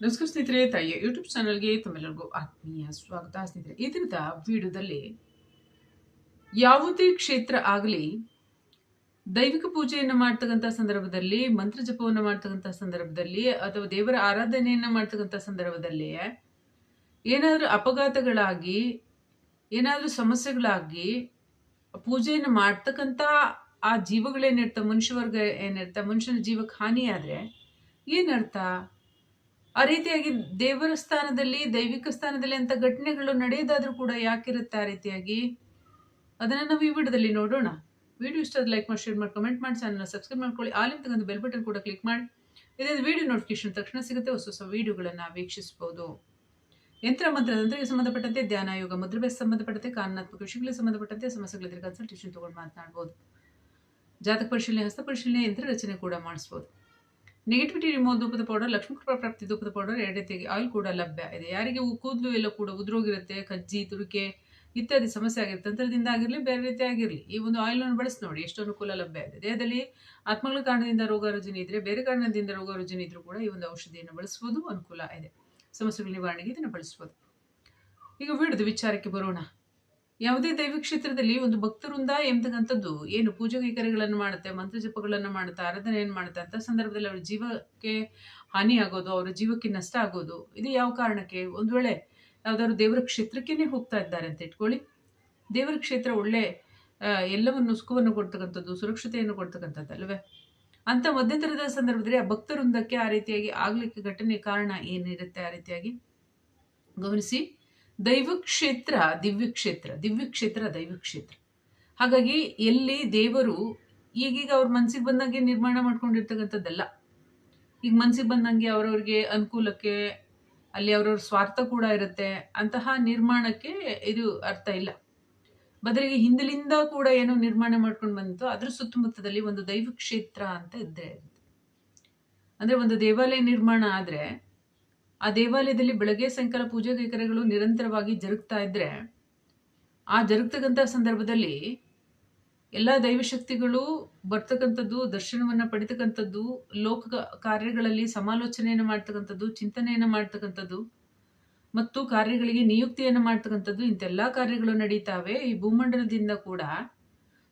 ನಮಸ್ಕಾರ ಸ್ನೇಹಿತರೆ, ತಾಯಿಯ ಯೂಟ್ಯೂಬ್ ಚಾನಲ್ಗೆ ತಮ್ಮೆಲ್ಲರಿಗೂ ಆತ್ಮೀಯ ಸ್ವಾಗತ. ಸ್ನೇಹಿತರೆ ಈ ದಿನದ ವಿಡಿಯೋದಲ್ಲಿ ಯಾವುದೇ ಕ್ಷೇತ್ರ ಆಗಲಿ, ದೈವಿಕ ಪೂಜೆಯನ್ನು ಮಾಡ್ತಕ್ಕಂಥ ಸಂದರ್ಭದಲ್ಲಿ, ಮಂತ್ರ ಜಪವನ್ನು ಮಾಡ್ತಕ್ಕಂಥ ಸಂದರ್ಭದಲ್ಲಿ, ಅಥವಾ ದೇವರ ಆರಾಧನೆಯನ್ನು ಮಾಡ್ತಕ್ಕಂಥ ಸಂದರ್ಭದಲ್ಲಿ ಏನಾದರೂ ಅಪಘಾತಗಳಾಗಿ, ಏನಾದರೂ ಸಮಸ್ಯೆಗಳಾಗಿ ಪೂಜೆಯನ್ನು ಮಾಡ್ತಕ್ಕಂಥ ಆ ಜೀವಗಳೇನಿರ್ತ ಮನುಷ್ಯವರ್ಗ ಏನಿರ್ತ, ಮನುಷ್ಯನ ಜೀವಕ್ಕೆ ಹಾನಿಯಾದರೆ ಏನರ್ಥ ಆ ರೀತಿಯಾಗಿ ದೇವರ ಸ್ಥಾನದಲ್ಲಿ, ದೈವಿಕ ಸ್ಥಾನದಲ್ಲಿ ಅಂತ ಘಟನೆಗಳು ನಡೆಯೋದಾದ್ರೂ ಕೂಡ ಯಾಕಿರುತ್ತೆ ಆ ರೀತಿಯಾಗಿ? ಅದನ್ನು ನಾವು ಈ ವಿಡಿಯೋದಲ್ಲಿ ನೋಡೋಣ. ವಿಡಿಯೋ ಇಷ್ಟ ಲೈಕ್ ಮಾಡಿ ಶೇರ್ ಮಾಡಿ ಕಮೆಂಟ್ ಮಾಡಿ ಚಾನಲ್ನ ಸಬ್ಸ್ಕ್ರೈಬ್ ಮಾಡ್ಕೊಳ್ಳಿ. ಆಲಿಂದ ತಗೊಂಡು ಬೆಲ್ ಬಟನ್ ಕೂಡ ಕ್ಲಿಕ್ ಮಾಡಿ. ಇದರಿಂದ ವಿಡಿಯೋ ನೋಟಿಫಿಕೇಶನ್ ತಕ್ಷಣ ಸಿಗುತ್ತೆ ಹೊಸ ಹೊಸ ವಿಡಿಯೋಗಳನ್ನು ವೀಕ್ಷಿಸಬಹುದು ಯಂತ್ರ ಮಂತ್ರದಂತ್ರಿಗೆ ಸಂಬಂಧಪಟ್ಟಂತೆ ಧ್ಯಾನ, ಯೋಗ ಮುದ್ರಭ್ಯಾಸ ಸಂಬಂಧಪಟ್ಟಂತೆ ಕಾನೂನಾತ್ಮಕ ವಿಷಯಗಳಿಗೆ ಸಂಬಂಧಪಟ್ಟಂತೆ ಸಮಸ್ಯೆಗಳಿದ್ರೆ ಕನ್ಸಲ್ಟೇಷನ್ ತೊಗೊಂಡು ಮಾತನಾಡ್ಬೋದು. ಜಾತಕ ಪರಿಶೀಲನೆ, ಹಸ್ತ ಪರಿಶೀಲನೆ, ಯಂತ್ರ ರಚನೆ ಕೂಡ ಮಾಡಿಸ್ಬೋದು. ನೆಗೆಟಿವಿಟಿ ರಿಮೂವ್ ಧೂಪದ ಪೌಡರ್ ಲಕ್ಷ್ಮೀ ಕೃಪಾ ಪ್ರಾಪ್ತಿ ಧೂಪದ ಪೌಡರ್ ಎರಡು ರೀತಿಯಾಗಿ ಆಯಿಲ್ ಕೂಡ ಲಭ್ಯ ಇದೆ. ಯಾರಿಗೆ ಕೂದಲು ಎಲ್ಲ ಕೂಡ ಉದುರೋಗಿರುತ್ತೆ ಕಜ್ಜಿ, ತುರಿಕೆ ಇತ್ಯಾದಿ ಸಮಸ್ಯೆ ಆಗಿರುತ್ತೆ ತಂತ್ರದಿಂದ ಆಗಿರಲಿ, ಬೇರೆ ರೀತಿ ಆಗಿರಲಿ, ಈ ಒಂದು ಆಯಿಲನ್ನು ಬಳಸಿ ನೋಡಿ, ಎಷ್ಟು ಅನುಕೂಲ ಲಭ್ಯ ಇದೆ. ದೇಹದಲ್ಲಿ ಆತ್ಮಗಳ ಕಾರಣದಿಂದ ರೋಗ ರುಜಿನ ಇದ್ರೆ, ಬೇರೆ ಕಾರಣದಿಂದ ರೋಗ ರುಜಿನ ಇದ್ರೂ ಕೂಡ ಈ ಒಂದು ಔಷಧಿಯನ್ನು ಬಳಸ್ಬೋದು ಅನುಕೂಲ ಇದೆ. ಸಮಸ್ಯೆಗಳ ನಿವಾರಣೆಗೆ ಇದನ್ನು ಬಳಸ್ಬೋದು ಈಗ ಬಿಡುದು ವಿಚಾರಕ್ಕೆ ಬರೋಣ. ಯಾವುದೇ ದೈವಿಕ ಕ್ಷೇತ್ರದಲ್ಲಿ ಒಂದು ಭಕ್ತವೃಂದ ಎಂಬತಕ್ಕಂಥದ್ದು ಏನು ಪೂಜೆ ಕೈಕರ್ಯಗಳನ್ನು ಮಾಡುತ್ತೆ, ಮಂತ್ರ ಜಪಗಳನ್ನು ಮಾಡುತ್ತೆ ಆರಾಧನೆಯನ್ನು ಮಾಡುತ್ತೆ ಅಂತ ಸಂದರ್ಭದಲ್ಲಿ ಅವರ ಜೀವಕ್ಕೆ ಹಾನಿ ಆಗೋದು, ಅವರ ಜೀವಕ್ಕೆ ನಷ್ಟ ಆಗೋದು, ಇದು ಯಾವ ಕಾರಣಕ್ಕೆ? ಒಂದು ವೇಳೆ ಯಾವ್ದಾದ್ರು ದೇವರ ಕ್ಷೇತ್ರಕ್ಕೇನೆ ಹೋಗ್ತಾ ಇದ್ದಾರೆ ಅಂತ ಇಟ್ಕೊಳ್ಳಿ. ದೇವರ ಕ್ಷೇತ್ರ ಒಳ್ಳೆ ಎಲ್ಲವನ್ನು ಸುಖವನ್ನು ಕೊಡ್ತಕ್ಕಂಥದ್ದು, ಸುರಕ್ಷತೆಯನ್ನು ಕೊಡ್ತಕ್ಕಂಥದ್ದು ಅಲ್ವೇ? ಅಂತ ಮಧ್ಯಂತರದ ಸಂದರ್ಭದಲ್ಲಿ ಆ ಭಕ್ತವೃಂದಕ್ಕೆ ಆ ರೀತಿಯಾಗಿ ಆಗಲಿಕ್ಕೆ ಘಟನೆ ಕಾರಣ ಏನಿರುತ್ತೆ ಆ ರೀತಿಯಾಗಿ ಗಮನಿಸಿ. ದೈವ ದಿವ್ಯಕ್ಷೇತ್ರ ದಿವ್ಯಕ್ಷೇತ್ರ, ದೈವಕ್ಷೇತ್ರ. ಹಾಗಾಗಿ ಎಲ್ಲಿ ದೇವರು ಈಗೀಗ ಅವ್ರ ಮನ್ಸಿಗೆ ಬಂದಂಗೆ ನಿರ್ಮಾಣ ಮಾಡ್ಕೊಂಡಿರ್ತಕ್ಕಂಥದ್ದಲ್ಲ. ಈಗ ಮನ್ಸಿಗೆ ಬಂದಂಗೆ ಅವ್ರವ್ರಿಗೆ ಅನುಕೂಲಕ್ಕೆ, ಅಲ್ಲಿ ಅವ್ರವ್ರ ಸ್ವಾರ್ಥ ಕೂಡ ಇರುತ್ತೆ. ಅಂತಹ ನಿರ್ಮಾಣಕ್ಕೆ ಇದು ಅರ್ಥ ಇಲ್ಲ. ಬದಲಿಗೆ ಹಿಂದಲಿಂದ ಕೂಡ ಏನು ನಿರ್ಮಾಣ ಮಾಡ್ಕೊಂಡು ಬಂತು ಅದ್ರ ಸುತ್ತಮುತ್ತದಲ್ಲಿ ಒಂದು ದೈವ ಕ್ಷೇತ್ರ ಅಂತ ಇದ್ದೇ ಅಂದ್ರೆ ಒಂದು ದೇವಾಲಯ ನಿರ್ಮಾಣ ಆದ್ರೆ ಆ ದೇವಾಲಯದಲ್ಲಿ ಬೆಳಗ್ಗೆ ಸಾಯಂಕಾಲ ಪೂಜೆ ಕೈಕರ್ಯಗಳು ನಿರಂತರವಾಗಿ ಜರುಗ್ತಾ ಇದ್ರೆ, ಆ ಜರುಗ್ತಕ್ಕಂಥ ಸಂದರ್ಭದಲ್ಲಿ ಎಲ್ಲ ದೈವಶಕ್ತಿಗಳು ಬರ್ತಕ್ಕಂಥದ್ದು, ದರ್ಶನವನ್ನು ಪಡಿತಕ್ಕಂಥದ್ದು, ಲೋಕ ಕಾರ್ಯಗಳಲ್ಲಿ ಸಮಾಲೋಚನೆಯನ್ನು ಮಾಡ್ತಕ್ಕಂಥದ್ದು, ಚಿಂತನೆಯನ್ನು ಮಾಡ್ತಕ್ಕಂಥದ್ದು ಮತ್ತು ಕಾರ್ಯಗಳಿಗೆ ನಿಯುಕ್ತಿಯನ್ನು ಮಾಡ್ತಕ್ಕಂಥದ್ದು ಇಂಥೆಲ್ಲ ಕಾರ್ಯಗಳು ನಡೀತಾವೆ. ಈ ಭೂಮಂಡಲದಿಂದ ಕೂಡ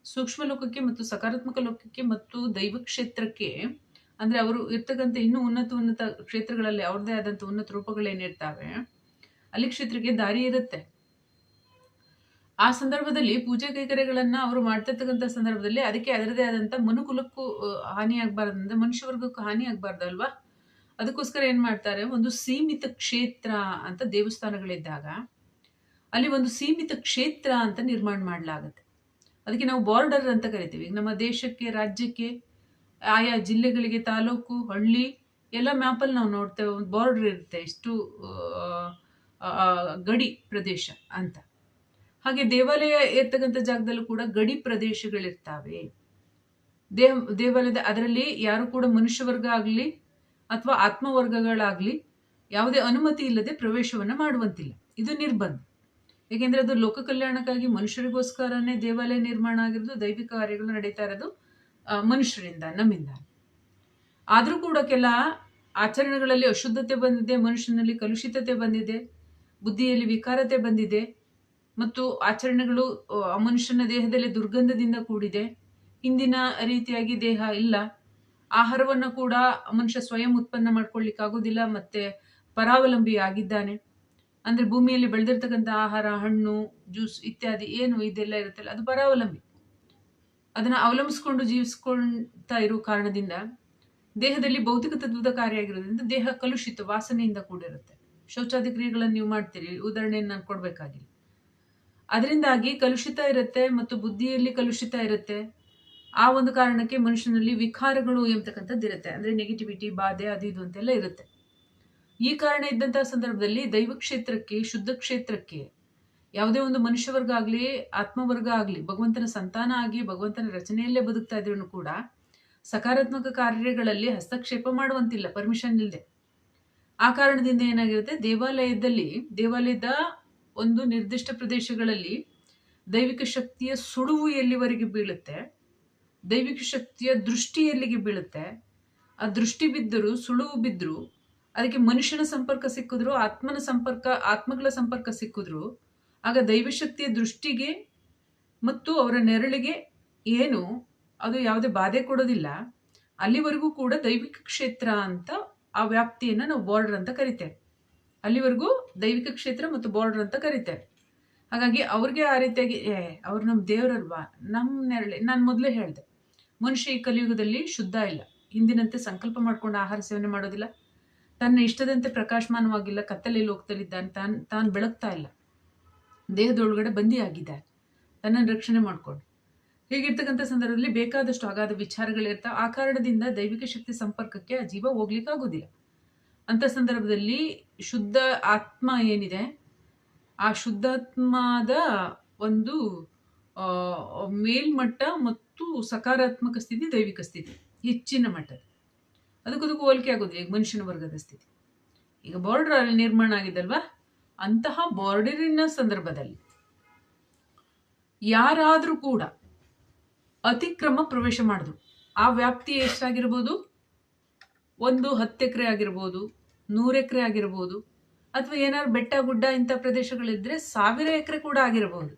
ಸೂಕ್ಷ್ಮ ಲೋಕಕ್ಕೆ ಮತ್ತು ಸಕಾರಾತ್ಮಕ ಲೋಕಕ್ಕೆ ಮತ್ತು ದೈವ ಕ್ಷೇತ್ರಕ್ಕೆ ಅಂದ್ರೆ ಅವರು ಇರ್ತಕ್ಕಂಥ ಇನ್ನೂ ಉನ್ನತ ಉನ್ನತ ಕ್ಷೇತ್ರಗಳಲ್ಲಿ ಅವ್ರದ್ದೇ ಆದಂಥ ಉನ್ನತ ರೂಪಗಳೇನಿರ್ತಾವೆ ಅಲ್ಲಿ ಕ್ಷೇತ್ರಕ್ಕೆ ದಾರಿ ಇರುತ್ತೆ. ಆ ಸಂದರ್ಭದಲ್ಲಿ ಪೂಜೆ ಕೈಕರ್ಯಗಳನ್ನ ಅವರು ಮಾಡ್ತಿರ್ತಕ್ಕಂಥ ಸಂದರ್ಭದಲ್ಲಿ ಅದಕ್ಕೆ ಅದರದೇ ಆದಂಥ ಮನುಕುಲಕ್ಕೂ ಹಾನಿ ಮನುಷ್ಯ ವರ್ಗಕ್ಕೂ ಹಾನಿ ಅದಕ್ಕೋಸ್ಕರ ಏನು ಮಾಡ್ತಾರೆ, ಒಂದು ಸೀಮಿತ ಕ್ಷೇತ್ರ ಅಂತ ದೇವಸ್ಥಾನಗಳಿದ್ದಾಗ ಅಲ್ಲಿ ಒಂದು ಸೀಮಿತ ಕ್ಷೇತ್ರ ಅಂತ ನಿರ್ಮಾಣ ಮಾಡಲಾಗುತ್ತೆ. ಅದಕ್ಕೆ ನಾವು ಬಾರ್ಡರ್ ಅಂತ ಕರಿತೀವಿ. ನಮ್ಮ ದೇಶಕ್ಕೆ, ರಾಜ್ಯಕ್ಕೆ ಆಯಾ ಜಿಲ್ಲೆಗಳಿಗೆ ತಾಲೂಕು, ಹಳ್ಳಿ, ಎಲ್ಲ ಮ್ಯಾಪಲ್ಲಿ ನಾವು ನೋಡ್ತೇವೆ. ಒಂದು ಬಾರ್ಡರ್ ಇರುತ್ತೆ. ಇಷ್ಟು ಗಡಿ ಪ್ರದೇಶ ಅಂತ. ಹಾಗೆ ದೇವಾಲಯ ಇರ್ತಕ್ಕಂಥ ಜಾಗದಲ್ಲೂ ಕೂಡ ಗಡಿ ಪ್ರದೇಶಗಳಿರ್ತಾವೆ. ದೇಹ, ದೇವಾಲಯದ ಅದರಲ್ಲಿ ಯಾರು ಕೂಡ ಮನುಷ್ಯ ವರ್ಗ ಆಗಲಿ ಅಥವಾ ಆತ್ಮವರ್ಗಗಳಾಗಲಿ ಯಾವುದೇ ಅನುಮತಿ ಇಲ್ಲದೆ ಪ್ರವೇಶವನ್ನು ಮಾಡುವಂತಿಲ್ಲ. ಇದು ನಿರ್ಬಂಧ. ಏಕೆಂದರೆ ಅದು ಲೋಕ ಕಲ್ಯಾಣಕ್ಕಾಗಿ ಮನುಷ್ಯರಿಗೋಸ್ಕರನೇ ದೇವಾಲಯ ನಿರ್ಮಾಣ ಆಗಿರೋದು, ದೈವಿಕ ಕಾರ್ಯಗಳು ನಡೀತಾ ಇರೋದು. ಮನುಷ್ಯರಿಂದ ನಮ್ಮಿಂದ. ಆದರೂ ಕೂಡ ಕೆಲ ಆಚರಣೆಗಳಲ್ಲಿ ಅಶುದ್ಧತೆ ಬಂದಿದೆ ಮನುಷ್ಯನಲ್ಲಿ ಕಲುಷಿತತೆ ಬಂದಿದೆ ಬುದ್ಧಿಯಲ್ಲಿ ವಿಕಾರತೆ ಬಂದಿದೆ ಮತ್ತು ಆಚರಣೆಗಳು ಆ, ಮನುಷ್ಯನ ದೇಹದಲ್ಲಿ ದುರ್ಗಂಧದಿಂದ ಕೂಡಿದೆ. ಹಿಂದಿನ ರೀತಿಯಾಗಿ ದೇಹ ಇಲ್ಲ. ಆಹಾರವನ್ನು ಕೂಡ ಮನುಷ್ಯ ಸ್ವಯಂ ಉತ್ಪನ್ನ ಮಾಡ್ಕೊಳ್ಳಿಕ್ಕಾಗೋದಿಲ್ಲ ಮತ್ತೆ ಪರಾವಲಂಬಿ ಆಗಿದ್ದಾನೆ. ಅಂದ್ರೆ ಭೂಮಿಯಲ್ಲಿ ಬೆಳೆದಿರ್ತಕ್ಕಂಥ ಆಹಾರ ಹಣ್ಣು ಜ್ಯೂಸ್ ಇತ್ಯಾದಿ ಏನು ಇದೆಲ್ಲ ಇರುತ್ತಲ್ಲ ಅದು ಪರಾವಲಂಬಿ. ಅದನ್ನ ಅವಲಂಬಿಸ್ಕೊಂಡು ಜೀವಿಸ್ಕೊಳ್ತಾ ಇರೋ ಕಾರಣದಿಂದ ದೇಹದಲ್ಲಿ ಭೌತಿಕ ತತ್ವದ ಕಾರ್ಯ ಆಗಿರೋದ್ರಿಂದ ದೇಹ ಕಲುಷಿತ ವಾಸನೆಯಿಂದ ಕೂಡಿರುತ್ತೆ. ಶೌಚಾದಿ ಕ್ರಿಯೆಗಳನ್ನು ನೀವು ಮಾಡ್ತೀರಿ, ಉದಾಹರಣೆಯನ್ನು ನಾನು ಕೊಡಬೇಕಾಗಿಲ್ಲ. ಅದರಿಂದಾಗಿ ಕಲುಷಿತ ಇರುತ್ತೆ ಮತ್ತು ಬುದ್ಧಿಯಲ್ಲಿ ಕಲುಷಿತ ಇರುತ್ತೆ. ಆ ಒಂದು ಕಾರಣಕ್ಕೆ ಮನುಷ್ಯನಲ್ಲಿ ವಿಕಾರಗಳು ಎಂಬತಕ್ಕಂಥದ್ದು ಇರುತ್ತೆ. ಅಂದ್ರೆ ನೆಗೆಟಿವಿಟಿ ಬಾಧೆ, ಅದು ಇದು ಅಂತೆಲ್ಲ ಇರುತ್ತೆ. ಈ ಕಾರಣ ಇದ್ದಂತಹ ಸಂದರ್ಭದಲ್ಲಿ ದೈವ ಕ್ಷೇತ್ರಕ್ಕೆ ಶುದ್ಧ ಕ್ಷೇತ್ರಕ್ಕೆ ಯಾವುದೇ ಒಂದು ಮನುಷ್ಯ ವರ್ಗ ಆಗಲಿ, ಆತ್ಮವರ್ಗ ಆಗಲಿ, ಭಗವಂತನ ಸಂತಾನ ಆಗಿ ಭಗವಂತನ ರಚನೆಯಲ್ಲೇ ಬದುಕ್ತಾ ಇದ್ರು ಕೂಡ ಸಕಾರಾತ್ಮಕ ಕಾರ್ಯಗಳಲ್ಲಿ ಹಸ್ತಕ್ಷೇಪ ಮಾಡುವಂತಿಲ್ಲ ಪರ್ಮಿಷನ್ ಇಲ್ಲದೆ ಆ ಕಾರಣದಿಂದ ಏನಾಗಿರುತ್ತೆ? ದೇವಾಲಯದಲ್ಲಿ, ದೇವಾಲಯದ ಒಂದು ನಿರ್ದಿಷ್ಟ ಪ್ರದೇಶಗಳಲ್ಲಿ ದೈವಿಕ ಶಕ್ತಿಯ ಸುಳುವು ಎಲ್ಲಿವರೆಗೆ ಬೀಳುತ್ತೆ? ದೈವಿಕ ಶಕ್ತಿಯ ದೃಷ್ಟಿ ಎಲ್ಲಿಗೆ ಬೀಳುತ್ತೆ? ಆ ದೃಷ್ಟಿ ಬಿದ್ದರೂ, ಸುಳುವು ಬಿದ್ದರೂ, ಅದಕ್ಕೆ ಮನುಷ್ಯನ ಸಂಪರ್ಕ ಸಿಕ್ಕಿದ್ರು, ಆತ್ಮನ ಸಂಪರ್ಕ, ಆತ್ಮಗಳ ಸಂಪರ್ಕ ಸಿಕ್ಕಿದ್ರು ಆಗ ದೈವಶಕ್ತಿಯ ದೃಷ್ಟಿಗೆ ಮತ್ತು ಅವರ ನೆರಳಿಗೆ ಏನು, ಅದು ಯಾವುದೇ ಬಾಧೆ ಕೊಡೋದಿಲ್ಲ. ಅಲ್ಲಿವರೆಗೂ ಕೂಡ ದೈವಿಕ ಕ್ಷೇತ್ರ ಅಂತ ಆ ವ್ಯಾಪ್ತಿಯನ್ನು ನಾವು ಬಾರ್ಡರ್ ಅಂತ ಕರಿತೇವೆ. ಅಲ್ಲಿವರೆಗೂ ದೈವಿಕ ಕ್ಷೇತ್ರ ಮತ್ತು ಬಾರ್ಡರ್ ಅಂತ ಕರಿತೇವೆ. ಹಾಗಾಗಿ ಅವ್ರಿಗೆ ಆ ರೀತಿಯಾಗಿ, ಏ, ಅವ್ರು ನಮ್ಮ ದೇವರಲ್ವಾ? ನಮ್ಮ ನೆರಳಿ, ನಾನು ಮೊದಲೇ ಹೇಳಿದೆ, ಮನುಷ್ಯ ಈ ಕಲಿಯುಗದಲ್ಲಿ ಶುದ್ಧ ಇಲ್ಲ. ಹಿಂದಿನಂತೆ ಸಂಕಲ್ಪ ಮಾಡ್ಕೊಂಡು ಆಹಾರ ಸೇವನೆ ಮಾಡೋದಿಲ್ಲ. ತನ್ನ ಇಷ್ಟದಂತೆ ಪ್ರಕಾಶಮಾನವಾಗಿಲ್ಲ, ಕತ್ತಲೆಯಲ್ಲಿ ಹೋಗ್ತಲಿದ್ದಾನೆ ತಾನು ತಾನು ಬೆಳಗ್ತಾ ಇಲ್ಲ. ದೇಹದೊಳಗಡೆ ಬಂದಿಯಾಗಿದ್ದಾನೆ ತನ್ನನ್ನು ರಕ್ಷಣೆ ಮಾಡಿಕೊಂಡು. ಹೀಗಿರ್ತಕ್ಕಂಥ ಸಂದರ್ಭದಲ್ಲಿ ಬೇಕಾದಷ್ಟು ಅಗಾಧ ವಿಚಾರಗಳಿರ್ತಾ ಆ ಕಾರಣದಿಂದ ದೈವಿಕ ಶಕ್ತಿ ಸಂಪರ್ಕಕ್ಕೆ ಆ ಜೀವ ಹೋಗ್ಲಿಕ್ಕಾಗೋದಿಲ್ಲ ಅಂತ ಸಂದರ್ಭದಲ್ಲಿ ಶುದ್ಧ ಆತ್ಮ ಏನಿದೆ? ಆ ಶುದ್ಧಾತ್ಮದ ಒಂದು ಮೇಲ್ಮಟ್ಟ ಮತ್ತು ಸಕಾರಾತ್ಮಕ ಸ್ಥಿತಿ, ದೈವಿಕ ಸ್ಥಿತಿ. ಹೆಚ್ಚಿನ ಮಟ್ಟದ. ಅದಕ್ಕದಕ್ಕೂ ಹೋಲಿಕೆ ಆಗೋದು ಈಗ ಮನುಷ್ಯನ ವರ್ಗದ ಸ್ಥಿತಿ. ಈಗ ಬಾರ್ಡರ್ ಅಲ್ಲಿ ನಿರ್ಮಾಣ ಆಗಿದಲ್ವಾ? ಅಂತಹ ಬಾರ್ಡರಿನ ಸಂದರ್ಭದಲ್ಲಿ ಯಾರಾದರೂ ಕೂಡ ಅತಿಕ್ರಮ ಪ್ರವೇಶ ಮಾಡಿದ್ರು ಆ ವ್ಯಾಪ್ತಿ ಎಷ್ಟಾಗಿರ್ಬೋದು? ಒಂದು ಹತ್ತು ಎಕರೆ ಆಗಿರ್ಬೋದು, ನೂರು ಎಕರೆ ಆಗಿರ್ಬೋದು, ಅಥವಾ ಏನಾದ್ರು ಬೆಟ್ಟ, ಗುಡ್ಡ ಇಂಥ ಪ್ರದೇಶಗಳಿದ್ರೆ ಸಾವಿರ ಎಕರೆ ಕೂಡ ಆಗಿರಬಹುದು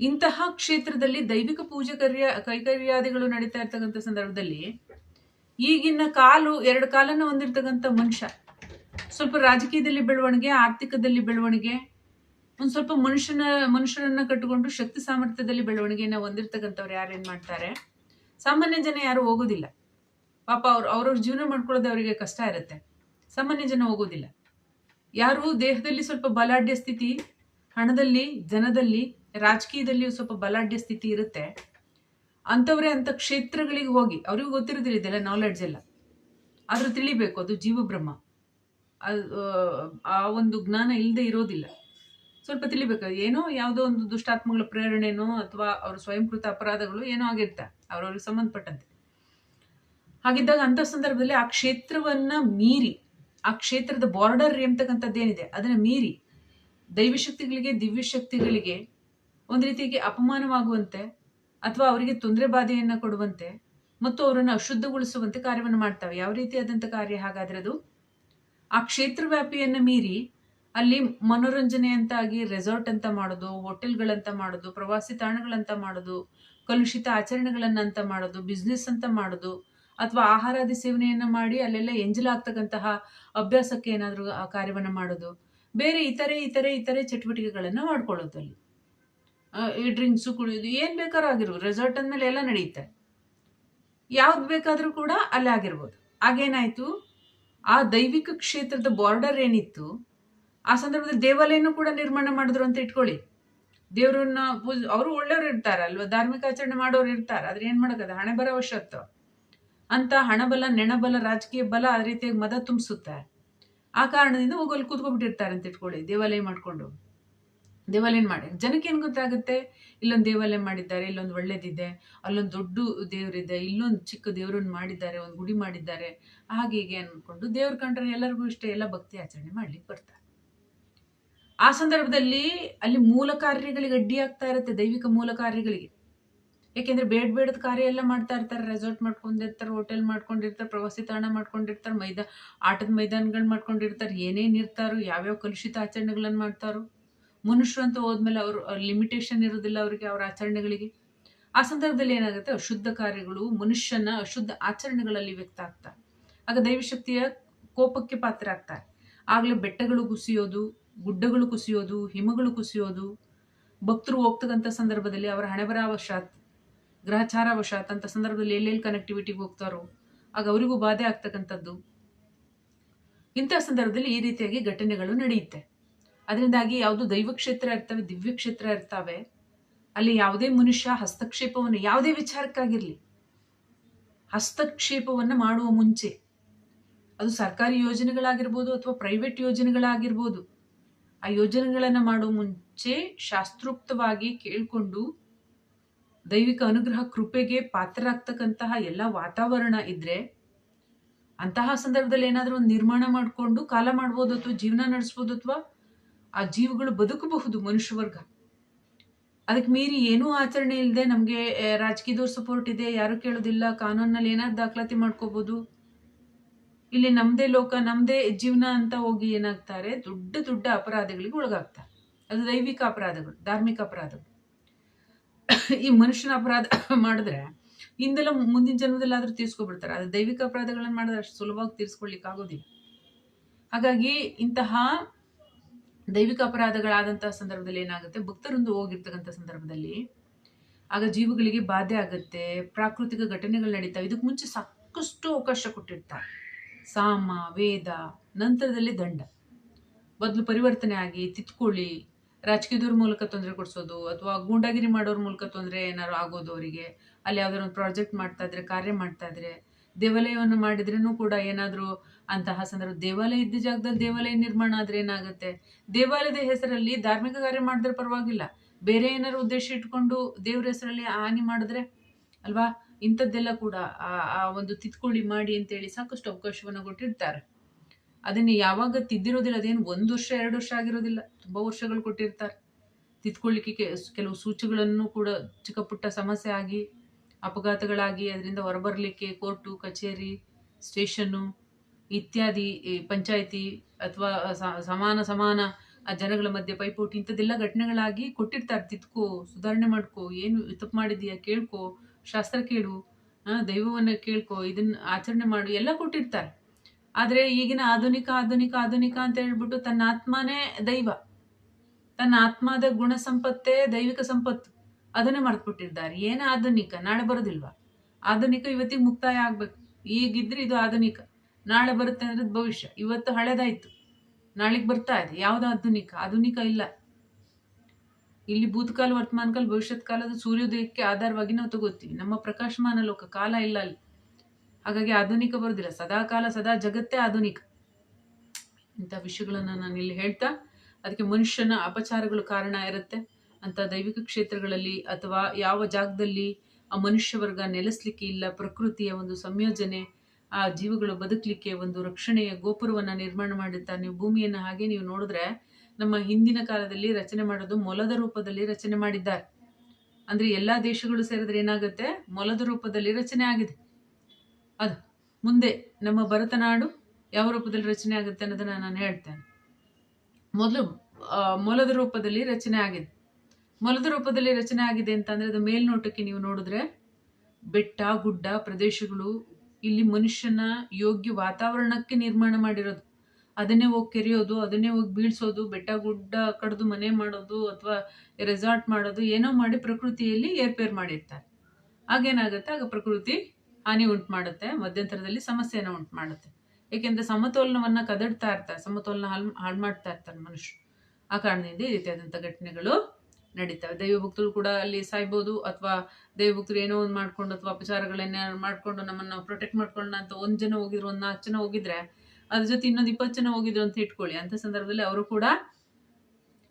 ಇಂತಹ ಕ್ಷೇತ್ರದಲ್ಲಿ ದೈವಿಕ ಪೂಜೆ ಕರ್ಯ, ಕೈಕರ್ಯಾದಿಗಳು ನಡೀತಾ ಇರ್ತಕ್ಕಂಥ ಸಂದರ್ಭದಲ್ಲಿ ಈಗಿನ ಕಾಲು, ಎರಡು ಕಾಲನ್ನು ಹೊಂದಿರ್ತಕ್ಕಂಥ ಮನುಷ್ಯ ಸ್ವಲ್ಪ ರಾಜಕೀಯದಲ್ಲಿ ಬೆಳವಣಿಗೆ, ಆರ್ಥಿಕದಲ್ಲಿ ಬೆಳವಣಿಗೆ, ಒಂದು ಸ್ವಲ್ಪ ಮನುಷ್ಯನ, ಮನುಷ್ಯರನ್ನ ಕಟ್ಟಿಕೊಂಡು ಶಕ್ತಿ ಸಾಮರ್ಥ್ಯದಲ್ಲಿ ಬೆಳವಣಿಗೆಯನ್ನು ಹೊಂದಿರ್ತಕ್ಕಂಥವ್ರು ಯಾರೇನು ಮಾಡ್ತಾರೆ? ಸಾಮಾನ್ಯ ಜನ ಯಾರು ಹೋಗೋದಿಲ್ಲ. ಪಾಪ ಅವ್ರು ಅವ್ರವ್ರ ಜೀವನ ಮಾಡ್ಕೊಳ್ಳೋದು ಅವರಿಗೆ ಕಷ್ಟ ಇರುತ್ತೆ. ಸಾಮಾನ್ಯ ಜನ ಹೋಗೋದಿಲ್ಲ. ಯಾರು ದೇಹದಲ್ಲಿ ಸ್ವಲ್ಪ ಬಲಾಢ್ಯ ಸ್ಥಿತಿ, ಹಣದಲ್ಲಿ, ಜನದಲ್ಲಿ ರಾಜಕೀಯದಲ್ಲಿ ಸ್ವಲ್ಪ ಬಲಾಢ್ಯ ಸ್ಥಿತಿ ಇರುತ್ತೆ. ಅಂಥವ್ರೆ ಅಂಥ ಕ್ಷೇತ್ರಗಳಿಗೆ ಹೋಗಿ, ಅವ್ರಿಗೂ ಗೊತ್ತಿರೋದಿಲ್ಲ ಇದೆಲ್ಲ ನಾಲೆಡ್ಜ್ ಎಲ್ಲ. ಆದ್ರೂ ತಿಳಿಬೇಕು, ಅದು ಜೀವಬ್ರಹ್ಮ. ಆ ಒಂದು ಜ್ಞಾನ ಇಲ್ಲದೆ ಇರೋದಿಲ್ಲ. ಸ್ವಲ್ಪ ತಿಳಿಬೇಕು, ಏನೋ ಯಾವುದೋ ಒಂದು ದುಷ್ಟಾತ್ಮಗಳ ಪ್ರೇರಣೆನೋ ಅಥವಾ ಅವ್ರ ಸ್ವಯಂಕೃತ ಅಪರಾಧಗಳು ಏನೋ ಆಗಿರ್ತಾರೆ ಅವ್ರವ್ರಿಗೆ ಸಂಬಂಧಪಟ್ಟಂತೆ. ಹಾಗಿದ್ದಾಗ ಅಂತ ಸಂದರ್ಭದಲ್ಲಿ ಆ ಕ್ಷೇತ್ರವನ್ನ ಮೀರಿ, ಆ ಕ್ಷೇತ್ರದ ಬಾರ್ಡರ್ ಎಂಬತಕ್ಕಂಥದ್ದೇನಿದೆ ಅದನ್ನ ಮೀರಿ, ದೈವಶಕ್ತಿಗಳಿಗೆ ದಿವ್ಯ ಶಕ್ತಿಗಳಿಗೆ ಒಂದು ರೀತಿಯಾಗಿ ಅಪಮಾನವಾಗುವಂತೆ ಅಥವಾ ಅವರಿಗೆ ತೊಂದರೆ ಬಾಧೆಯನ್ನು ಕೊಡುವಂತೆ ಮತ್ತು ಅವರನ್ನು ಅಶುದ್ಧಗೊಳಿಸುವಂತೆ ಕಾರ್ಯವನ್ನು ಮಾಡ್ತವೆ. ಯಾವ ರೀತಿಯಾದಂಥ ಕಾರ್ಯ? ಹಾಗಾದ್ರೆ ಅದು ಆ ಕ್ಷೇತ್ರ ವ್ಯಾಪಿಯನ್ನು ಮೀರಿ ಅಲ್ಲಿ ಮನೋರಂಜನೆ ಅಂತ ಆಗಿ ರೆಸಾರ್ಟ್ ಅಂತ ಮಾಡೋದು, ಹೋಟೆಲ್ಗಳಂತ ಮಾಡೋದು, ಪ್ರವಾಸಿ ತಾಣಗಳಂತ ಮಾಡೋದು, ಕಲುಷಿತ ಆಚರಣೆಗಳನ್ನ ಅಂತ ಮಾಡೋದು ಬಿಸ್ನೆಸ್ ಅಂತ ಮಾಡೋದು, ಅಥವಾ ಆಹಾರಾದಿ ಸೇವನೆಯನ್ನ ಮಾಡಿ ಅಲ್ಲೆಲ್ಲ ಎಂಜಲಾಗ್ತಕ್ಕಂತಹ ಅಭ್ಯಾಸಕ್ಕೆ ಏನಾದರೂ ಆ ಕಾರ್ಯವನ್ನು ಮಾಡೋದು. ಬೇರೆ ಇತರೆ ಇತರೆ ಇತರೆ ಚಟುವಟಿಕೆಗಳನ್ನು ಮಾಡ್ಕೊಳ್ಳೋದು ಅಲ್ಲಿ ಈ ಡ್ರಿಂಕ್ಸು ಕುಡಿಯೋದು ಏನು ಬೇಕಾದ್ರೂ ಆಗಿರ್ಬೋದು. ರೆಸಾರ್ಟ್ ಅಂದಮೇಲೆ ಎಲ್ಲ ನಡೆಯುತ್ತೆ ಯಾವ್ದು ಬೇಕಾದರೂ ಕೂಡ ಅಲ್ಲಿ ಆಗಿರ್ಬೋದು. ಆಗೇನಾಯ್ತು ಆ ದೈವಿಕ ಕ್ಷೇತ್ರದ ಬಾರ್ಡರ್ ಏನಿತ್ತು, ಆ ಸಂದರ್ಭದಲ್ಲಿ ದೇವಾಲಯನೂ ಕೂಡ ನಿರ್ಮಾಣ ಮಾಡಿದ್ರು ಅಂತ ಇಟ್ಕೊಳ್ಳಿ. ದೇವರನ್ನ ಪೂಜೆ, ಅವರು ಒಳ್ಳೆಯವರು ಇರ್ತಾರೆ ಅಲ್ವಾ? ಧಾರ್ಮಿಕ ಆಚರಣೆ ಮಾಡೋರು ಇರ್ತಾರೆ. ಆದ್ರೆ ಏನು ಮಾಡೋಕ್ಕದ? ಹಣೆ ಬರ ಅಂತ ಹಣಬಲ ನೆಣಬಲ ರಾಜಕೀಯ ಬಲ ಆ ರೀತಿಯಾಗಿ ಮದ ತುಂಬಿಸುತ್ತೆ. ಆ ಕಾರಣದಿಂದ ಹೋಗಲ್ಲಿ ಕೂತ್ಕೊಂಡ್ಬಿಟ್ಟಿರ್ತಾರೆ ಅಂತ ಇಟ್ಕೊಳ್ಳಿ ದೇವಾಲಯ ಮಾಡ್ಕೊಂಡು. ದೇವಾಲಯ ಮಾಡಿ. ಜನಕ್ಕೆ ಏನು ಗೊತ್ತಾಗುತ್ತೆ? ಇಲ್ಲೊಂದು ದೇವಾಲಯ ಮಾಡಿದ್ದಾರೆ, ಇಲ್ಲೊಂದು ಒಳ್ಳೇದಿದೆ, ಅಲ್ಲೊಂದು ದೊಡ್ಡ ದೇವರಿದೆ, ಇಲ್ಲೊಂದು ಚಿಕ್ಕ ದೇವರನ್ನು ಮಾಡಿದ್ದಾರೆ, ಒಂದು ಗುಡಿ ಮಾಡಿದ್ದಾರೆ. ಹಾಗೆ ಹೀಗೆ ಅನ್ಕೊಂಡು ದೇವ್ರ ಕಂಡ್ರೆ ಎಲ್ಲರಿಗೂ ಇಷ್ಟ, ಎಲ್ಲ ಭಕ್ತಿ ಆಚರಣೆ ಮಾಡ್ಲಿಕ್ಕೆ ಬರ್ತಾರೆ. ಆ ಸಂದರ್ಭದಲ್ಲಿ ಅಲ್ಲಿ ಮೂಲ ಕಾರ್ಯಗಳಿಗೆ ಅಡ್ಡಿಯಾಗ್ತಾ ಇರುತ್ತೆ, ದೈವಿಕ ಮೂಲ ಕಾರ್ಯಗಳಿಗೆ. ಯಾಕೆಂದ್ರೆ ಬೇಡ ಬೇಡದ ಕಾರ್ಯ ಎಲ್ಲ ಮಾಡ್ತಾ ಇರ್ತಾರೆ ರೆಸಾರ್ಟ್ ಮಾಡ್ಕೊಂಡಿರ್ತಾರೆ ಹೋಟೆಲ್ ಮಾಡ್ಕೊಂಡಿರ್ತಾರೆ, ಪ್ರವಾಸಿ ತಾಣ ಮಾಡ್ಕೊಂಡಿರ್ತಾರೆ, ಮೈದಾ, ಆಟದ ಮೈದಾನಗಳು ಮಾಡ್ಕೊಂಡಿರ್ತಾರೆ, ಏನೇನು ಇರ್ತಾರೋ, ಯಾವ್ಯಾವ ಕಲುಷಿತ ಆಚರಣೆಗಳನ್ನ ಮಾಡ್ತಾರೋ. ಮನುಷ್ಯರು ಅಂತ ಹೋದ್ಮೇಲೆ ಅವರು ಲಿಮಿಟೇಷನ್ ಇರೋದಿಲ್ಲ ಅವರಿಗೆ, ಅವರ ಆಚರಣೆಗಳಿಗೆ. ಆ ಸಂದರ್ಭದಲ್ಲಿ ಏನಾಗುತ್ತೆ? ಅಶುದ್ಧ ಕಾರ್ಯಗಳು ಮನುಷ್ಯನ ಅಶುದ್ಧ ಆಚರಣೆಗಳಲ್ಲಿ ವ್ಯಕ್ತ ಆಗ್ತಾರೆ ಆಗ ದೈವಶಕ್ತಿಯ ಕೋಪಕ್ಕೆ ಪಾತ್ರ ಆಗ್ತಾರೆ ಆಗಲೇ ಬೆಟ್ಟಗಳು ಕುಸಿಯೋದು, ಗುಡ್ಡಗಳು ಕುಸಿಯೋದು, ಹಿಮಗಳು ಕುಸಿಯೋದು. ಭಕ್ತರು ಹೋಗ್ತಕ್ಕಂಥ ಸಂದರ್ಭದಲ್ಲಿ ಅವರ ಹಣೆಬರಾವಶಾತ್ ಗ್ರಹಚಾರಾವಶಾತ್ ಅಂತ ಸಂದರ್ಭದಲ್ಲಿ ಎಲ್ಲೆಲ್ಲಿ ಕನೆಕ್ಟಿವಿಟಿಗೆ ಹೋಗ್ತಾರೋ, ಆಗ ಅವರಿಗೂ ಬಾಧೆ ಆಗ್ತಕ್ಕಂಥದ್ದು. ಇಂಥ ಸಂದರ್ಭದಲ್ಲಿ ಈ ರೀತಿಯಾಗಿ ಘಟನೆಗಳು ನಡೆಯುತ್ತೆ. ಅದರಿಂದಾಗಿ ಯಾವುದು ದೈವ ಕ್ಷೇತ್ರ ಇರ್ತವೆ, ದಿವ್ಯ ಕ್ಷೇತ್ರ ಇರ್ತವೆ. ಅಲ್ಲಿ ಯಾವುದೇ ಮನುಷ್ಯ ಹಸ್ತಕ್ಷೇಪವನ್ನು, ಯಾವುದೇ ವಿಚಾರಕ್ಕಾಗಿರಲಿ, ಹಸ್ತಕ್ಷೇಪವನ್ನು ಮಾಡುವ ಮುಂಚೆ, ಅದು ಸರ್ಕಾರಿ ಯೋಜನೆಗಳಾಗಿರ್ಬೋದು ಅಥವಾ ಪ್ರೈವೇಟ್ ಯೋಜನೆಗಳಾಗಿರ್ಬೋದು, ಆ ಯೋಜನೆಗಳನ್ನು ಮಾಡುವ ಮುಂಚೆ ಶಾಸ್ತ್ರೋಕ್ತವಾಗಿ ಕೇಳಿಕೊಂಡು ದೈವಿಕ ಅನುಗ್ರಹ ಕೃಪೆಗೆ ಪಾತ್ರರಾಗ್ತಕ್ಕಂತಹ ಎಲ್ಲ ವಾತಾವರಣ ಇದ್ರೆ, ಅಂತಹ ಸಂದರ್ಭದಲ್ಲಿ ಏನಾದರೂ ಒಂದು ನಿರ್ಮಾಣ ಮಾಡಿಕೊಂಡು, ಕಾಲ ಮಾಡ್ಬೋದು ಅಥವಾ ಜೀವನ ನಡೆಸ್ಬೋದು ಅಥವಾ ಆ ಜೀವಗಳು ಬದುಕಬಹುದು ಮನುಷ್ಯ ವರ್ಗ ಅದಕ್ಕೆ ಮೀರಿ ಏನೂ ಆಚರಣೆ ಇಲ್ಲದೆ ನಮಗೆ ರಾಜಕೀಯದವ್ರ ಸಪೋರ್ಟ್ ಇದೆ, ಯಾರು ಕೇಳೋದಿಲ್ಲ, ಕಾನೂನಲ್ಲಿ ಏನಾದ್ರು ದಾಖಲಾತಿ ಮಾಡ್ಕೋಬಹುದು ಇಲ್ಲಿ ನಮ್ದೇ ಲೋಕ, ನಮ್ದೇ ಜೀವನ ಅಂತ ಹೋಗಿ ಏನಾಗ್ತಾರೆ, ದೊಡ್ಡ ದೊಡ್ಡ ಅಪರಾಧಗಳಿಗೆ ಒಳಗಾಗ್ತಾರೆ. ಅದು ದೈವಿಕ ಅಪರಾಧಗಳು, ಧಾರ್ಮಿಕ ಅಪರಾಧಗಳು. ಈ ಮನುಷ್ಯನ ಅಪರಾಧ ಮಾಡಿದ್ರೆ ಹಿಂದೆಲ್ಲ ಮುಂದಿನ ಜನ್ಮದಲ್ಲಾದರೂ ತೀರ್ಸ್ಕೊಬಿಡ್ತಾರೆ. ಅದು ದೈವಿಕ ಅಪರಾಧಗಳನ್ನು ಮಾಡಿದ್ರೆ ಅಷ್ಟು ಸುಲಭವಾಗಿ ತೀರ್ಸ್ಕೊಳ್ಲಿಕ್ಕೆ ಆಗೋದಿಲ್ಲ ಹಾಗಾಗಿ ಇಂತಹ ದೈವಿಕ ಅಪರಾಧಗಳಾದಂತಹ ಸಂದರ್ಭದಲ್ಲಿ ಏನಾಗುತ್ತೆ? ಭಕ್ತರೊಂದು ಹೋಗಿರ್ತಕ್ಕಂಥ ಸಂದರ್ಭದಲ್ಲಿ ಆಗ ಜೀವಗಳಿಗೆ ಬಾಧೆ ಆಗುತ್ತೆ, ಪ್ರಾಕೃತಿಕ ಘಟನೆಗಳು ನಡೀತಾವೆ. ಇದಕ್ಕೆ ಮುಂಚೆ ಸಾಕಷ್ಟು ಅವಕಾಶ ಕೊಟ್ಟಿರ್ತಾರೆ ಸಾಮ, ವೇದ, ನಂತರದಲ್ಲಿ ದಂಡ. ಬದಲು ಪರಿವರ್ತನೆ ಆಗಿ ತಿತ್ಕೊಳ್ಳಿ ರಾಜಕೀಯದವ್ರ ಮೂಲಕ ತೊಂದರೆ ಕೊಡಿಸೋದು ಅಥವಾ ಗೂಂಡಾಗಿರಿ ಮಾಡೋರ ಮೂಲಕ ತೊಂದರೆ ಏನಾದ್ರು ಆಗೋದು ಅವರಿಗೆ. ಅಲ್ಲಿ ಯಾವ್ದಾದ್ರು ಒಂದು ಪ್ರಾಜೆಕ್ಟ್ ಮಾಡ್ತಾ ಇದ್ರೆ, ಕಾರ್ಯ ಮಾಡ್ತಾ ಇದ್ರೆ, ದೇವಾಲಯವನ್ನು ಮಾಡಿದ್ರೂ ಕೂಡ ಏನಾದರೂ ಅಂತಹ ಸಂದರ್ಭ ದೇವಾಲಯ ಇದ್ದ ಜಾಗದಲ್ಲಿ ದೇವಾಲಯ ನಿರ್ಮಾಣ ಆದ್ರೆ ಏನಾಗುತ್ತೆ? ದೇವಾಲಯದ ಹೆಸರಲ್ಲಿ ಧಾರ್ಮಿಕ ಕಾರ್ಯ ಮಾಡಿದ್ರೆ ಪರವಾಗಿಲ್ಲ. ಬೇರೆ ಏನಾದ್ರು ಉದ್ದೇಶ ಇಟ್ಕೊಂಡು ದೇವ್ರ ಹೆಸರಲ್ಲಿ ಹಾನಿ ಮಾಡಿದ್ರೆ ಅಲ್ವಾ? ಇಂಥದ್ದೆಲ್ಲ ಕೂಡ ಆ ಒಂದು ತಿದ್ಕೊಳ್ಳಿ ಮಾಡಿ ಅಂತೇಳಿ ಸಾಕಷ್ಟು ಅವಕಾಶವನ್ನು ಕೊಟ್ಟಿರ್ತಾರೆ. ಅದನ್ನ ಯಾವಾಗ ತಿದ್ದಿರೋದಿಲ್ಲ, ಅದೇನು ಒಂದು ವರ್ಷ, ಎರಡು ವರ್ಷ ಆಗಿರೋದಿಲ್ಲ. ತುಂಬಾ ವರ್ಷಗಳು ಕೊಟ್ಟಿರ್ತಾರೆ. ತಿದ್ಕೊಳ್ಳಿಕ್ಕೆ ಕೆಲವು ಸೂಚಿಗಳನ್ನೂ ಕೂಡ ಚಿಕ್ಕ ಪುಟ್ಟ ಸಮಸ್ಯೆ ಆಗಿ, ಅಪಘಾತಗಳಾಗಿ, ಅದರಿಂದ ಹೊರಬರಲಿಕ್ಕೆ ಕೋರ್ಟು, ಕಚೇರಿ ಸ್ಟೇಷನ್ನು ಇತ್ಯಾದಿ ಪಂಚಾಯಿತಿ ಅಥವಾ ಸಮಾನ ಸಮಾನ ಜನಗಳ ಮಧ್ಯೆ ಪೈಪೋಟಿ ಇಂಥದ್ದೆಲ್ಲ ಘಟನೆಗಳಾಗಿ ಕೊಟ್ಟಿರ್ತಾರೆ ತಿದ್ಕೋ ಸುಧಾರಣೆ ಮಾಡ್ಕೋ, ಏನು ತಪ್ಪು ಮಾಡಿದೀಯಾ ಕೇಳ್ಕೊ, ಶಾಸ್ತ್ರ ಕೇಳು ದೈವವನ್ನು ಕೇಳ್ಕೊ ಇದನ್ನ ಆಚರಣೆ ಮಾಡು, ಎಲ್ಲ ಕೊಟ್ಟಿರ್ತಾರೆ. ಆದರೆ ಈಗಿನ ಆಧುನಿಕ ಆಧುನಿಕ ಆಧುನಿಕ ಅಂತ ಹೇಳ್ಬಿಟ್ಟು ತನ್ನ ಆತ್ಮನೇ ದೈವ. ತನ್ನ ಆತ್ಮದ ಗುಣ ಸಂಪತ್ತೇ ದೈವಿಕ ಸಂಪತ್ತು. ಅದನ್ನೇ ಮರೆತುಬಿಟ್ಟಿದ್ದಾರೆ ಏನು ಆಧುನಿಕ? ನಾಳೆ ಬರೋದಿಲ್ವಾ? ಆಧುನಿಕ ಇವತ್ತಿಗೆ ಮುಕ್ತಾಯ ಆಗ್ಬೇಕು. ಈಗಿದ್ರೆ ಇದು ಆಧುನಿಕ. ನಾಳೆ ಬರುತ್ತೆ ಅಂದ್ರೆ ಭವಿಷ್ಯ. ಇವತ್ತು ಹಳೆದಾಯಿತು. ನಾಳೆಗೆ ಬರ್ತಾ ಇದೆ. ಯಾವುದು ಆಧುನಿಕ? ಆಧುನಿಕ ಇಲ್ಲ. ಇಲ್ಲಿ ಭೂತಕಾಲ, ವರ್ತಮಾನಕಾಲ ಭವಿಷ್ಯತ್ ಕಾಲದ ಸೂರ್ಯೋದಯಕ್ಕೆ ಆಧಾರವಾಗಿ ನಾವು ತಗೋತೀವಿ. ನಮ್ಮ ಪ್ರಕಾಶಮಾನ ಲೋಕ, ಕಾಲ ಇಲ್ಲ ಅಲ್ಲಿ. ಹಾಗಾಗಿ ಆಧುನಿಕ ಬರೋದಿಲ್ಲ. ಸದಾ ಕಾಲ, ಸದಾ ಜಗತ್ತೇ ಆಧುನಿಕ. ಇಂಥ ವಿಷಯಗಳನ್ನು ನಾನು ಇಲ್ಲಿ ಹೇಳ್ತಾ, ಅದಕ್ಕೆ ಮನುಷ್ಯನ ಅಪಚಾರಗಳು ಕಾರಣ ಇರುತ್ತೆ. ಅಂತ ದೈವಿಕ ಕ್ಷೇತ್ರಗಳಲ್ಲಿ ಅಥವಾ ಯಾವ ಜಾಗದಲ್ಲಿ ಆ ಮನುಷ್ಯ ವರ್ಗ ನೆಲೆಸ್ಲಿಕ್ಕೆ ಇಲ್ಲ, ಪ್ರಕೃತಿಯ ಒಂದು ಸಂಯೋಜನೆ ಆ ಜೀವಗಳು ಬದುಕಲಿಕ್ಕೆ ಒಂದು ರಕ್ಷಣೆಯ ಗೋಪುರವನ್ನು ನಿರ್ಮಾಣ ಮಾಡಿರ್ತಾರೆ ನೀವು ಭೂಮಿಯನ್ನು ಹಾಗೆ ನೀವು ನೋಡಿದ್ರೆ ನಮ್ಮ ಹಿಂದಿನ ಕಾಲದಲ್ಲಿ ರಚನೆ ಮಾಡೋದು ಮೊಲದ ರೂಪದಲ್ಲಿ ರಚನೆ ಮಾಡಿದ್ದಾರೆ. ಅಂದ್ರೆ ಎಲ್ಲಾ ದೇಶಗಳು ಸೇರಿದ್ರೆ ಏನಾಗುತ್ತೆ? ಮೊಲದ ರೂಪದಲ್ಲಿ ರಚನೆ ಆಗಿದೆ. ಅದು ಮುಂದೆ ನಮ್ಮ ಭರತನಾಡು ಯಾವ ರೂಪದಲ್ಲಿ ರಚನೆ ಆಗುತ್ತೆ ಅನ್ನೋದನ್ನ ನಾನು ಹೇಳ್ತೇನೆ. ಮೊದಲು ಮೊಲದ ರೂಪದಲ್ಲಿ ರಚನೆ ಆಗಿದೆ. ಮೊಲದ ರೂಪದಲ್ಲಿ ರಚನೆ ಆಗಿದೆ ಅಂತಂದರೆ ಅದು ಮೇಲ್ನೋಟಕ್ಕೆ ನೀವು ನೋಡಿದ್ರೆ ಬೆಟ್ಟ, ಗುಡ್ಡ ಪ್ರದೇಶಗಳು ಇಲ್ಲಿ ಮನುಷ್ಯನ ಯೋಗ್ಯ ವಾತಾವರಣಕ್ಕೆ ನಿರ್ಮಾಣ ಮಾಡಿರೋದು. ಅದನ್ನೇ ಹೋಗಿ ಕೆರೆಯೋದು, ಅದನ್ನೇ ಹೋಗಿ ಬೀಳ್ಸೋದು, ಬೆಟ್ಟ ಗುಡ್ಡ ಕಡಿದು ಮನೆ ಮಾಡೋದು ಅಥವಾ ರೆಸಾರ್ಟ್ ಮಾಡೋದು ಏನೋ ಮಾಡಿ ಪ್ರಕೃತಿಯಲ್ಲಿ ಏರ್ಪೇರ್ ಮಾಡಿರ್ತಾರೆ. ಆಗೇನಾಗುತ್ತೆ ಆಗ ಪ್ರಕೃತಿ ಹಾನಿ ಉಂಟು ಮಾಡುತ್ತೆ ಮಧ್ಯಂತರದಲ್ಲಿ ಸಮಸ್ಯೆನ ಉಂಟು ಮಾಡುತ್ತೆ ಏಕೆಂದ್ರೆ ಸಮತೋಲನವನ್ನ ಕದಡ್ತಾ ಇರ್ತಾರೆ, ಸಮತೋಲನ ಹಾಳು ಹಾಳು ಮಾಡ್ತಾ ಇರ್ತಾರೆ ಮನುಷ್ಯರು. ಆ ಕಾರಣದಿಂದ ಈ ರೀತಿಯಾದಂಥ ಘಟನೆಗಳು ನಡೀತವೆ. ದೈವಭಕ್ತರು ಕೂಡ ಅಲ್ಲಿ ಸಾಯ್ಬೋದು ಅಥವಾ ದೈವಭಕ್ತರು ಏನೋ ಒಂದು ಮಾಡ್ಕೊಂಡು ಅಥವಾ ಅಪಚಾರಗಳನ್ನೇ ಮಾಡ್ಕೊಂಡು ನಮ್ಮನ್ನು ಪ್ರೊಟೆಕ್ಟ್ ಮಾಡ್ಕೊಂಡು ಅಂತ ಒಂದು ಜನ ಹೋಗಿದ್ರು, ಒಂದು ನಾಲ್ಕು ಜನ ಹೋಗಿದ್ರೆ ಅದ್ರ ಜೊತೆ ಇನ್ನೊಂದು ಇಪ್ಪತ್ತು ಜನ ಹೋಗಿದ್ರು ಅಂತ ಇಟ್ಕೊಳ್ಳಿ. ಅಂತ ಸಂದರ್ಭದಲ್ಲಿ ಅವರು ಕೂಡ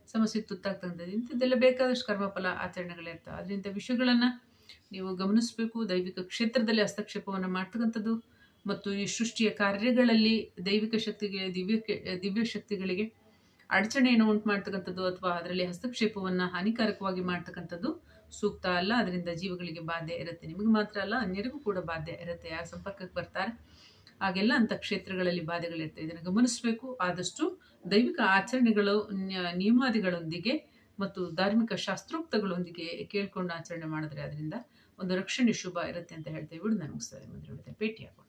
ಸಮಸ್ಯೆ ತುತ್ತಾಗ್ತಕ್ಕಂಥದ್ದು ಇಂಥದ್ದೆಲ್ಲ ಬೇಕಾದಷ್ಟು ಕರ್ಮಫಲ ಆಚರಣೆಗಳಿರ್ತವೆ. ಅದರಿಂದ ವಿಷಯಗಳನ್ನ ನೀವು ಗಮನಿಸಬೇಕು. ದೈವಿಕ ಕ್ಷೇತ್ರದಲ್ಲಿ ಹಸ್ತಕ್ಷೇಪವನ್ನು ಮಾಡ್ತಕ್ಕಂಥದ್ದು ಮತ್ತು ಈ ಸೃಷ್ಟಿಯ ಕಾರ್ಯಗಳಲ್ಲಿ ದೈವಿಕ ಶಕ್ತಿಗೆ ದಿವ್ಯ ದಿವ್ಯ ಶಕ್ತಿಗಳಿಗೆ ಅಡಚಣೆಯನ್ನು ಉಂಟು ಮಾಡ್ತಕ್ಕಂಥದ್ದು ಅಥವಾ ಅದರಲ್ಲಿ ಹಸ್ತಕ್ಷೇಪವನ್ನು ಹಾನಿಕಾರಕವಾಗಿ ಮಾಡ್ತಕ್ಕಂಥದ್ದು ಸೂಕ್ತ ಅಲ್ಲ. ಅದರಿಂದ ಜೀವಗಳಿಗೆ ಬಾಧ್ಯ ಇರುತ್ತೆ. ನಿಮಗೆ ಮಾತ್ರ ಅಲ್ಲ, ಅನ್ಯರಿಗೂ ಕೂಡ ಬಾಧ್ಯ ಇರುತ್ತೆ. ಯಾರು ಸಂಪರ್ಕಕ್ಕೆ ಬರ್ತಾರೆ, ಹಾಗೆಲ್ಲ ಅಂಥ ಕ್ಷೇತ್ರಗಳಲ್ಲಿ ಬಾಧೆಗಳಿರ್ತವೆ ಇದನ್ನು ಗಮನಿಸಬೇಕು. ಆದಷ್ಟು ದೈವಿಕ ಆಚರಣೆಗಳು ನಿಯಮಾದಿಗಳೊಂದಿಗೆ ಮತ್ತು ಧಾರ್ಮಿಕ ಶಾಸ್ತ್ರೋಕ್ತಗಳೊಂದಿಗೆ ಕೇಳ್ಕೊಂಡು ಆಚರಣೆ ಮಾಡಿದ್ರೆ ಅದರಿಂದ ಒಂದು ರಕ್ಷಣೆ ಶುಭ ಇರುತ್ತೆ ಅಂತ ಹೇಳ್ತೇವೆ ಬಿಡು ನಾನು ಸರಿ ಮುಂದಿನ ಭೇಟಿಯಾಗೋಣ.